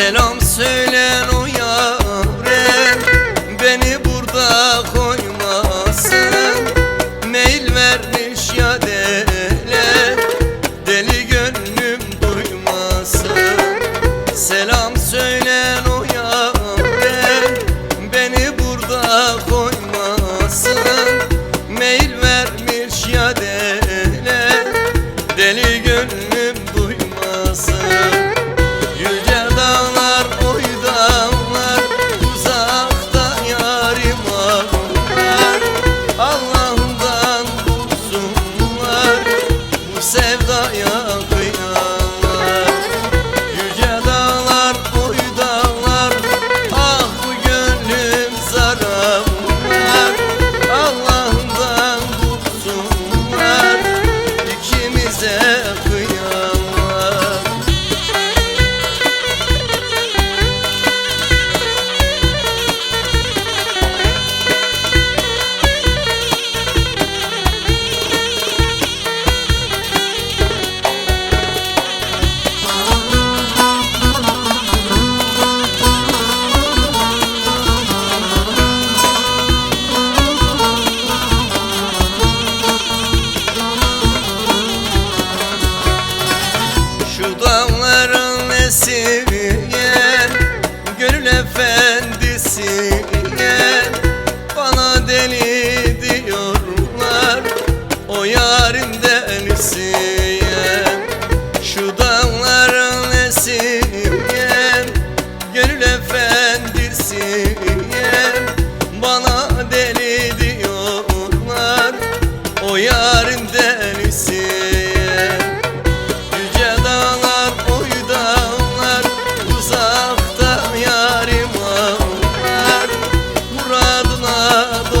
Barcelona. Dağların esiriye Gönül efendisiye Bana deli diyorlar O yarim delisiye Şu dağların esiriye Gönül efendisiye ابو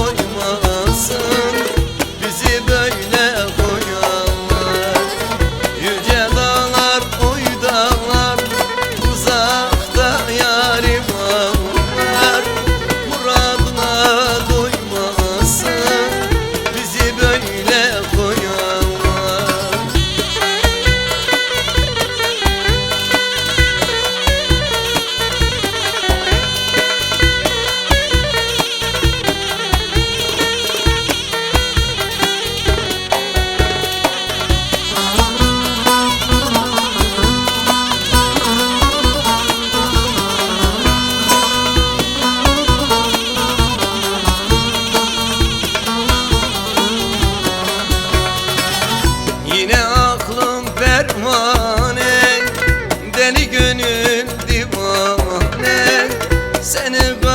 seni ben